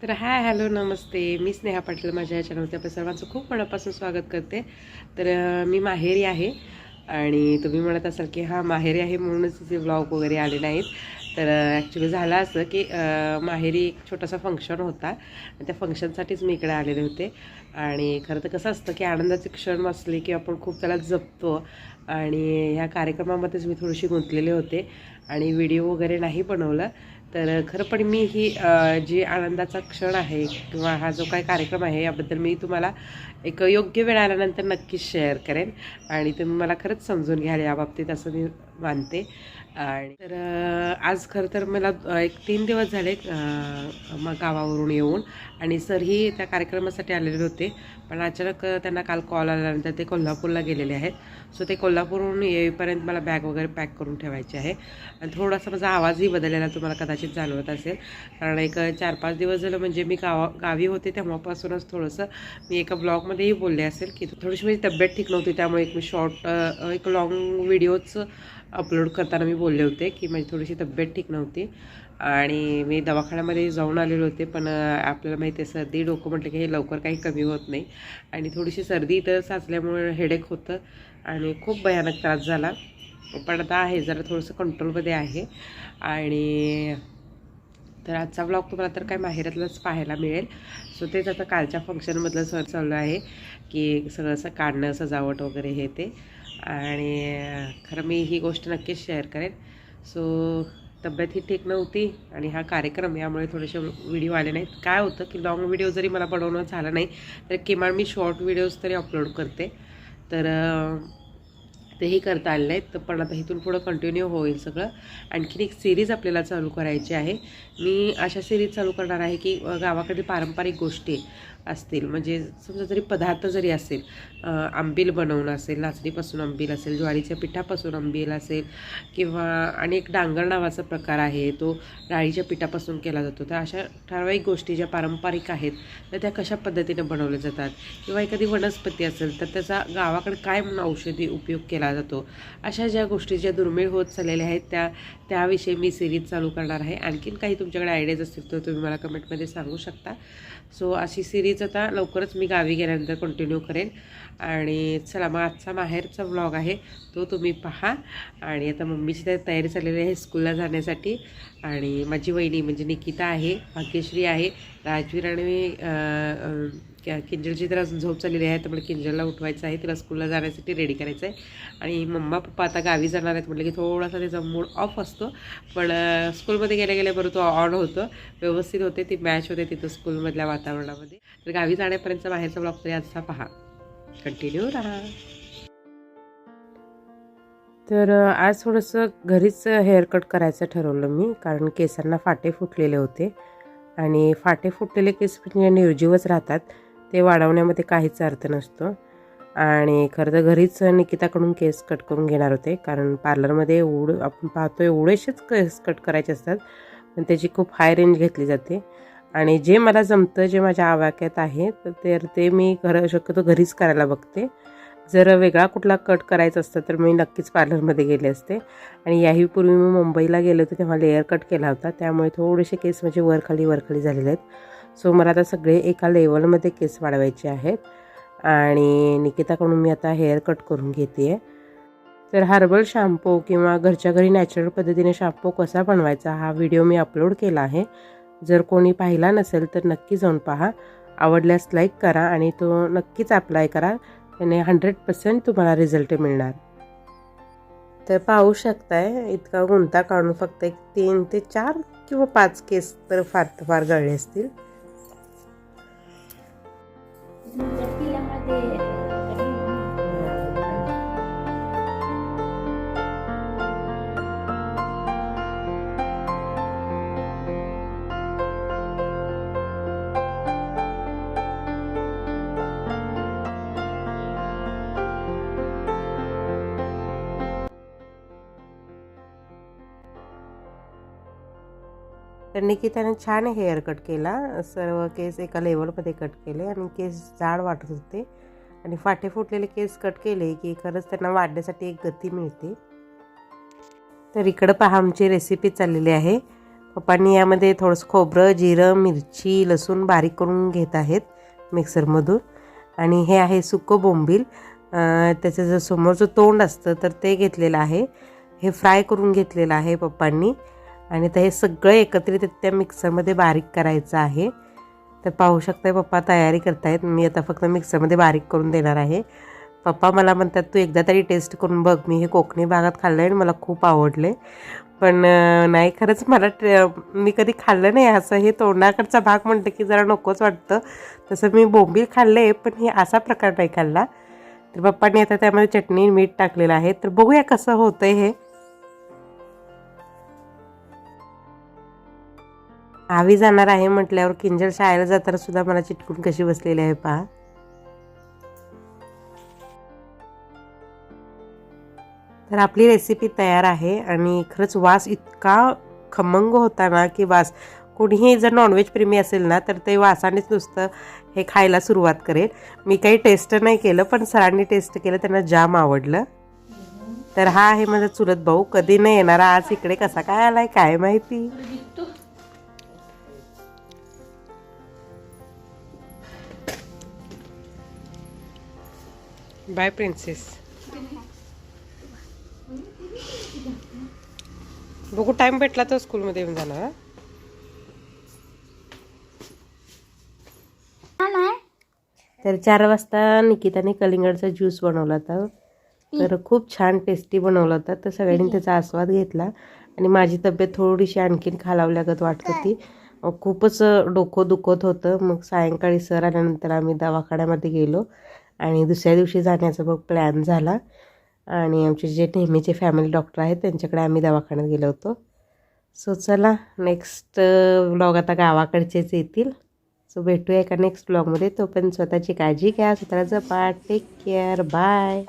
तर hi hello नमस्ते. मी स्नेहा पाटील माझ्या या चॅनलवरती आपल्या सर्वांचं खूप मनापासून स्वागत करते. तर मी माहेरी आहे आणि तुम्ही म्हणत असाल की हा माहेरी आहे म्हणूनच तिचे ब्लॉग वगैरे आले नाहीत. तर ॲक्च्युली झालं असं की माहेरी एक छोटासा फंक्शन होता. आणि त्या फंक्शनसाठीच मी इकडे आलेले होते. आणि खरं तर कसं असतं की आनंदाचे क्षण असले की आपण खूप त्याला जपतो. आणि ह्या कार्यक्रमामध्येच मी थोडीशी गुंतलेले होते. आणि व्हिडिओ वगैरे नाही बनवलं. तर खरं पण मी ही जी आनंदाचा क्षण आहे किंवा हा जो काही कार्यक्रम आहे याबद्दल मी तुम्हाला एक योग्य वेळ आल्यानंतर नक्कीच शेअर करेन. आणि तुम्ही मला खरंच समजून घ्याल याबाबतीत असं मी मानते आणि तर आज खरं तर मला एक तीन दिवस झाले मग गावावरून येऊन. आणि सरही त्या कार्यक्रमासाठी आलेले होते. पण अचानक त्यांना काल कॉल आल्यानंतर ते कोल्हापूरला गेलेले आहेत. सो ते कोल्हापूरहून येईपर्यंत मला बॅग वगैरे पॅक करून ठेवायची आहे. आणि थोडासा माझा आवाजही बदललेला तुम्हाला कदाचित जाणवत असेल. कारण एक चार पाच दिवस झालं म्हणजे मी गावा गावी होते तेव्हापासूनच थोडंसं मी एका ब्लॉगमध्येही बोलले असेल की थोडीशी माझी तब्येत ठीक नव्हती. त्यामुळे एक मी शॉर्ट एक लॉंग व्हिडिओच अपलोड करताना मी बोलले होते की माझी थोडीशी तब्येत ठीक नव्हती. आणि मी दवाखान्यामध्ये जाऊन आलेले होते पण आपल्याला माहिती आहे सर्दी डोकं म्हटलं की हे लवकर काही कमी होत नाही. आणि थोडीशी सर्दी इथं साचल्यामुळे हेडेक होतं आणि खूप भयानक त्रास झाला. पण आता आहे जरा थोडंसं कंट्रोलमध्ये आहे. आणि तर आजचा ब्लॉग तुम्हाला तर काय माहेरातलंच पाहायला मिळेल. सो तेच आता कालच्या फंक्शनमधलं सर चालू आहे की सगळं असं काढणं सजावट वगैरे हे ते. आणि खरं मी ही गोष्ट नक्कीच शेअर करेन. सो तब्येत ही ठीक नव्हती आणि हा कार्यक्रम यामुळे थोडेसे व्हिडिओ आले नाहीत. काय होतं की लाँग व्हिडिओ जरी मला बनवणं झालं नाही तर किमान मी शॉर्ट व्हिडिओज तरी अपलोड करते. तर तेही करता आले नाहीत तर पण आता इथून पुढं कंटिन्यू होईल सगळं. आणखीन एक सिरीज आपल्याला चालू करायची आहे. मी अशा सिरीज चालू करणार आहे की गावाकडील पारंपरिक गोष्टी असतील. म्हणजे समजा जरी पदार्थ जरी असेल आंबील बनवणं असेल नाचणीपासून आंबील असेल ज्वारीच्या पिठापासून आंबील असेल किंवा आणि एक डांगर नावाचा प्रकार आहे तो डाळीच्या पिठापासून केला जातो. तर अशा ठराविक गोष्टी ज्या पारंपरिक आहेत तर त्या कशा पद्धतीने बनवल्या जातात? किंवा एखादी वनस्पती असेल तर त्याचा गावाकडे काय म्हणून औषधी उपयोग केला जातो? अशा ज्या गोष्टी ज्या दुर्मिळ होत चाललेल्या आहेत त्या त्याविषयी मी सिरीज चालू करणार आहे. आणखीन काही तुमच्याकडे आयडियाज असतील तर तुम्ही मला कमेंटमध्ये सांगू शकता. सो अशी सिरीज आता लवकरच मी गावी गेल्यानंतर कंटिन्यू करेन. आणि चला मग आजचा माहेरचा ब्लॉग आहे तो तुम्ही पहा. आणि आता मम्मीची तर तयारी चाललेली आहे स्कूलला जाण्यासाठी. आणि माझी वहिनी म्हणजे निकिता आहे भाग्यश्री आहे राजवीर आणि क्या- किंजलची तर अजून झोप चाललेली आहे तर मला किंजलला उठवायचं आहे तिला स्कूलला जाण्यासाठी रेडी करायचं आहे आणि मम्मा पप्पा आता गावी जाणार आहेत म्हटलं की थोडासा त्याचा मूड ऑफ असतो. पण स्कूलमध्ये गेल्या गेल्या तो ऑन होतो व्यवस्थित होते ती मॅच होते तिथं स्कूलमधल्या वातावरणामध्ये. तर गावी जाण्यापर्यंतचा बाहेरचा ब्लॉग तरी आजचा पहा. कंटिन्यू राहा तर आज थोडंसं घरीच हेअर कट करायचं ठरवलं मी कारण केसांना फाटे फुटलेले होते. आणि फाटे फुटलेले केस म्हणजे निर्जीवच राहतात. ते वाढवण्यामध्ये काहीच अर्थ नसतो. आणि खरं तर घरीच निकिताकडून केस कट करून घेणार होते कारण पार्लरमध्ये एवढं आपण पाहतो एवढेसेच केस कट करायचे असतात. पण त्याची खूप हाय रेंज घेतली जाते. आणि जे मला जमतं जे माझ्या आवाक्यात आहे तर ते ते मी घर शक्यतो घरीच करायला बघते. जर वेगळा कुठला कट करायचा असता तर मी नक्कीच पार्लरमध्ये गेले असते. आणि याही पूर्वी मी मुंबईला गेले होते तेव्हा लेअर कट केला होता. त्यामुळे थोडेसे केस म्हणजे वरखाली वरखाली झालेले आहेत. सो मला आता सगळे एका लेवलमध्ये केस वाढवायचे आहेत. आणि निकिताकडून मी आता हेअर कट करून घेते आहे तर हर्बल शॅम्पू किंवा घरच्या घरी नॅचरल पद्धतीने शॅम्पू कसा बनवायचा हा व्हिडिओ मी अपलोड केला आहे. जर कोणी पाहिला नसेल तर नक्की जाऊन पहा. आवडल्यास लाईक करा आणि तो नक्कीच अप्लाय करा. त्याने हंड्रेड पर्सेंट तुम्हाला रिझल्ट मिळणार. तर पाहू शकताय इतका गुंता काढून फक्त एक तीन ते चार किंवा पाच केस तर फार तर फार गळले असतील. तर निकिताने छान हेअर कट केला. सर्व केस एका लेवलमध्ये कट केले आणि केस जाड वाटत होते. आणि फाटे फुटलेले केस कट केले की खरंच त्यांना वाढण्यासाठी एक गती मिळते. तर इकडं पहा आमची रेसिपी चाललेली आहे. पप्पांनी यामध्ये थोडंसं खोबरं जिरं मिरची लसूण बारीक करून घेत आहेत मिक्सरमधून. आणि हे आहे सुकं बोंबील. त्याचं जर समोरचं तोंड असतं तर ते घेतलेलं आहे. हे फ्राय करून घेतलेलं आहे पप्पांनी. आणि तर हे सगळं एकत्रित त्या मिक्सरमध्ये बारीक करायचं आहे. तर पाहू शकताय पप्पा तयारी करतायत. मी आता फक्त मिक्सरमध्ये बारीक करून देणार आहे. पप्पा मला म्हणतात तू एकदा तरी टेस्ट करून बघ. मी हे कोकणी भागात खाल्लं आहे आणि मला खूप आवडले पण नाही खरंच मला टे- मी कधी खाल्लं नाही. असं हे तोंडाकडचा भाग म्हणतं की जरा नकोच वाटतं. तसं मी बोंबील खाल्लं आहे पण हे असा प्रकार नाही खाल्ला. तर पप्पांनी आता त्यामध्ये चटणी मीठ टाकलेलं आहे. तर बघूया कसं होतंय हे. आवी जाणार आहे म्हटल्यावर किंजल शाळेला जाताना सुद्धा मला चिटकून कशी बसलेली आहे पहा. तर आपली रेसिपी तयार आहे आणि खरंच वास इतका खमंग होता ना की वास कोणीही जर नॉनव्हेज प्रेमी असेल ना तर ते वासानेच नुसतं हे खायला सुरुवात करेल. मी काही टेस्ट नाही केलं पण सरांनी टेस्ट केलं त्यांना जाम आवडलं. तर हा आहे माझा चुलत भाऊ कधी नाही येणारा आज इकडे कसा काय आलाय काय माहिती? बाय प्रिन्सेस बघू टाइम भेटला तर स्कूलमध्ये येऊन जाणार तर चार वाजता निकिताने कलिंगडचा ज्यूस बनवला होता. तर खूप छान टेस्टी बनवला होता. तर सगळ्यांनी त्याचा आस्वाद घेतला. आणि माझी तब्येत थोडीशी आणखीन खालावल्यागत वाटत होती. खूपच डोकं दुखत होतं. मग सायंकाळी सर आल्यानंतर आम्ही दवाखान्यामध्ये गेलो. आणि दुसऱ्या दिवशी जाण्याचा मग प्लॅन झाला. आणि आमचे जे नेहमीचे फॅमिली डॉक्टर आहेत त्यांच्याकडे आम्ही दवाखान्यात गेलो होतो. सो चला नेक्स्ट ब्लॉग आता गावाकडचेच येतील. सो भेटूया एका नेक्स्ट ब्लॉगमध्ये तोपर्यंत स्वतःची काळजी घ्या. स्वतःला जपा. Take care bye